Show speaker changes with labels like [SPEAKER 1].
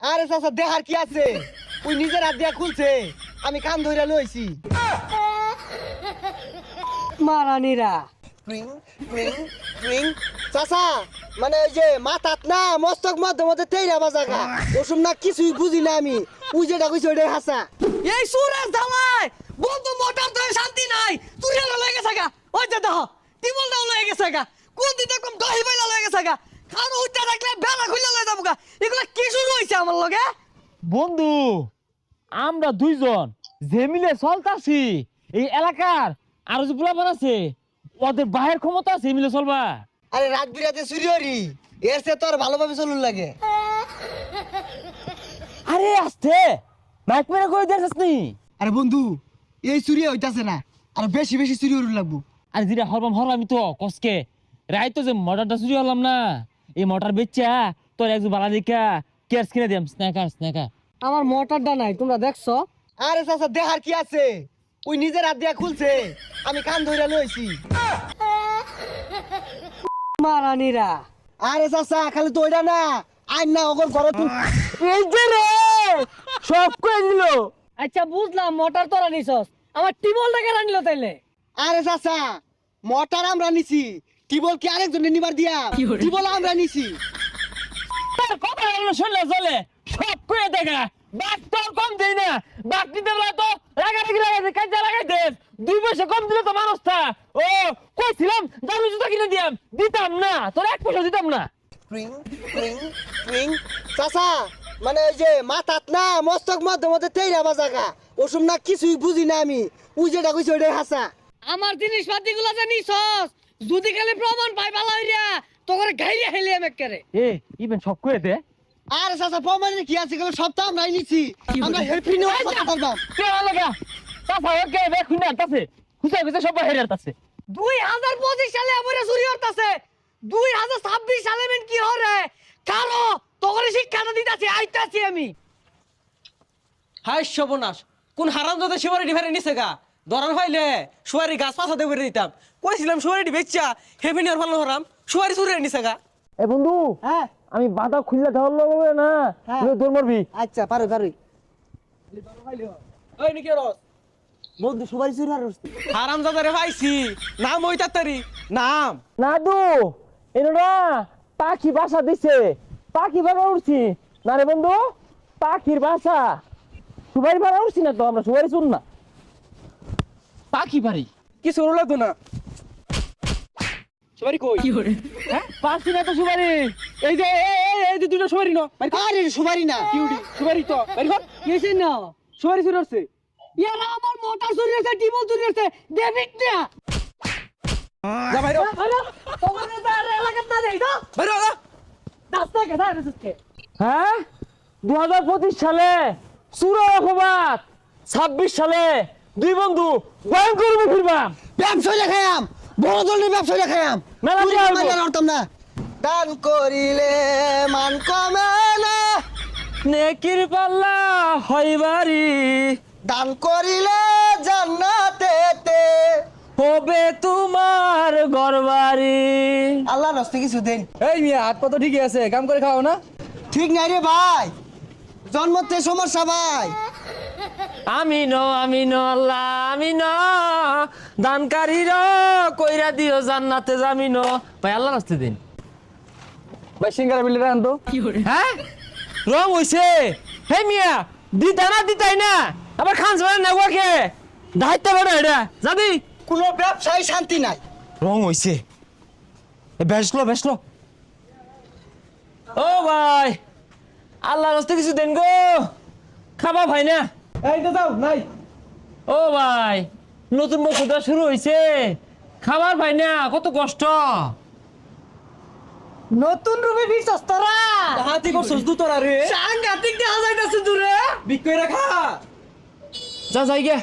[SPEAKER 1] আরে চাচা দেহার কি আছে? ওই নিজের হাত দিয়া খুলছে। আমি কান ধরে লইছি।
[SPEAKER 2] মারানিরা।
[SPEAKER 1] ট্রিং ট্রিং ট্রিং চাচা মানে ওই যে মাথাত না মস্তক মধ্যে মধ্যে তেইরা বাজাগা ওসব না কিছুই বুঝি না আমি। ওই যেটা কইছে ওইটাই হাসা।
[SPEAKER 2] এই সুরেশ ধামাই বন্ধু মোটর তো শান্তি নাই। তুই লয়ে গেছে গা। ওই যে দেখ টিবল দাও লয়ে গেছে গা। কোন দিন কম দহি বাইলা লয়ে গেছে গা। খান উঠতে থাকলে বেলা খুলে লয়ে যাব গা। এগুলা কি শুরু আমার লগে?
[SPEAKER 3] বন্ধু আমরা দুইজন যে মিলে চলতাছি এই এলাকার আরও যে পোলাপান আছে ওদের বাহের ক্ষমতা আছে মিলে চলবা।
[SPEAKER 1] আরে রাত বিরাতে সুরিয়রি এর সে তোর ভালোভাবে চলুন লাগে।
[SPEAKER 3] আরে আসতে মাইক মেরে কই দেখছিস নি?
[SPEAKER 1] আরে বন্ধু এই চুরি হইতাছে না আর বেশি বেশি চুরি হরুন লাগবো।
[SPEAKER 3] আরে যেটা হরবাম হরবাম তো কসকে রাই তো যে মোটরটা চুরি হলাম না। এই মোটর বেচা তোর একজন বালা দেখা কেয়ার্স কিনে দিলাম স্ন্যাকার স্ন্যাকার
[SPEAKER 2] আমার মোটরটা নাই তোমরা দেখছ?
[SPEAKER 1] আরে চাচা দেহার কি আছে? ওই নিজের হাত দিয়া খুলছে। আমি কান ধরে লইছি।
[SPEAKER 2] মারানিরা।
[SPEAKER 1] আরে চাচা খালি তো ওইটা না আইন না ওগর ঘর তুই।
[SPEAKER 3] এই যে রে সব কই দিল।
[SPEAKER 2] আচ্ছা বুঝলাম মোটর তোরা নিছস। আমার টিবলটা কেন নিল তাইলে।
[SPEAKER 1] আরে চাচা মোটর আমরা নিছি। টিবল কি আরেকজনে নিবার দিয়া? টিবল আমরা নিছি।
[SPEAKER 3] তোর কথা হলো শুনলে চলে। সব কই দেখা বাক তোর কম দেই না। বাক দিতে বলা তো রাগারাগি লাগাইতে কাজে লাগাইতে দুই পয়সা কম দিলে তো মানুষটা ও কইছিলাম দামি জুতা কিনে দিয়াম। দিতাম না। তোর এক পয়সা দিতাম না।
[SPEAKER 1] ট্রিং ট্রিং ট্রিং চাচা মানে ওই যে মাথাত না মস্তক মধ্যে মধ্যে তেইরা বাজাগা ওসব না কিছুই বুঝি না আমি। ওই যেটা কইছে ওইটাই হাসা।
[SPEAKER 2] আমার জিনিসপাতি গুলো যে নিছস যদি খালি প্রমাণ পাই ভালো হইরা তোকে ঘাইয়া হেলি আমি করে
[SPEAKER 3] এ ইভেন সব কই দে।
[SPEAKER 1] আরে চাচা প্রমাণের কি আছে? গেল সব তো আমরাই নিছি। আমরা হেল্পি নেওয়া কথা বলবাম
[SPEAKER 3] কে লাগা চাচা ওকে বে খুনা তাছে খুশা খুশা সব হেরার তাছে
[SPEAKER 2] দুই হাজার পঁচিশ সালে আমার চুরি হতাছে দুই হাজার ছাব্বিশ সালে মেন কি হরে? কারও তোকে শিক্ষাটা দিতেছি আইতাছি আমি।
[SPEAKER 4] হাই সর্বনাশ কোন হারাম যাতে সুপারি ডিভারি নিছে গা? দরান হইলে সুপারি গাছ পাছা দেবে দিতাম। কইছিলাম বেচ্চা হেভি আর ভালো হরাম সুপারি চুরি নিছে গা।
[SPEAKER 3] এ বন্ধু
[SPEAKER 1] হ্যাঁ।
[SPEAKER 3] আমি বাধা খুললে ধরল হবে না
[SPEAKER 1] হ্যাঁ।
[SPEAKER 3] তুই দৌড় মারবি।
[SPEAKER 1] আচ্ছা পারো পারো।
[SPEAKER 4] ওই নিকে রস।
[SPEAKER 1] বন্ধু সবাই চুরি আর
[SPEAKER 4] হারাম যাদারে পাইছি। নাম ওই তাড়াতাড়ি। নাম।
[SPEAKER 3] নাদু এনোরা পাখি বাসা দিছে। পাখি বাসা উঠছি না রে বন্ধু পাখির বাসা। সুবারি বাসা উঠছি না তো আমরা সুবারি শুন না। পাখি বাড়ি?
[SPEAKER 4] কিছু লাগতো না। সুপারি কই?
[SPEAKER 3] হ্যাঁ পাচ্ছি না তো সুবারি
[SPEAKER 4] এই যে এই এই যে দুটো সুপারি ন
[SPEAKER 1] আরে সুবারি না।
[SPEAKER 4] সুপারি তো। বাড়ি কর।
[SPEAKER 2] না
[SPEAKER 4] সুপারি চুরি
[SPEAKER 2] ইয়ারা আমার মোটর চুরি হচ্ছে টিবল চুরি হচ্ছে ডেভিড না।
[SPEAKER 4] যা বাইরে।
[SPEAKER 2] তোমার এলাকার না দেই তো?
[SPEAKER 4] বাইরে যা
[SPEAKER 2] রাস্তা কে
[SPEAKER 3] হ্যাঁ? দু হাজার পঁচিশ সালে সুরের অপবাদ ছাব্বিশ সালে দুই বন্ধু ভয়ঙ্কর ফিরবা।
[SPEAKER 1] ব্যবসা দেখায়াম বড় ধরনের ব্যবসা দেখায়াম
[SPEAKER 3] মেলা
[SPEAKER 1] লড়তাম না দান করিলে মান কমে না।
[SPEAKER 3] নেকির পাল্লা হইবারি।
[SPEAKER 1] দান করিলে জান্নাতেতে
[SPEAKER 3] হবে তোমার গরবারি
[SPEAKER 1] আল্লাহ রাস্তে কিছু দেন।
[SPEAKER 4] এই মিয়া হাত পা তো ঠিকই আছে কাম করে খাও না।
[SPEAKER 1] ঠিক নাই রে ভাই। জন্মতে সমস্যা ভাই।
[SPEAKER 3] আমি ন আমি ন আল্লাহ আমি ন। দানকারীর কইরা দিও জান্নাতে জামিন ভাই আল্লাহ রাস্তে দিন।
[SPEAKER 4] ভাই সিঙ্গারা বিলি রান তো।
[SPEAKER 3] হ্যাঁ? রং হইছে। হে মিয়া দিতা না দিতাই না। আবার খান সবাই না ওকে দায়িত্ব বেড়া এটা যাবি
[SPEAKER 1] কোনো ব্যবসায় শান্তি নাই।
[SPEAKER 3] রং হইছে। এ বেসলো বেসলো ও ভাই আল্লাহ রাস্তে কিছু দেন গো। খাবা ভাই না।
[SPEAKER 4] এই তো যাও নাই।
[SPEAKER 3] ও ভাই নতুন বছরটা শুরু হয়েছে খাবার ভাই না কত কষ্ট।
[SPEAKER 2] নতুন রুমে বিশ্বস তোরা।
[SPEAKER 4] হাতি করছস দু তোরা রে।
[SPEAKER 2] সাংঘাতিক দেখা যাইতাছে দূরে।
[SPEAKER 4] বিক্কই রাখা।
[SPEAKER 3] যা যাই গে।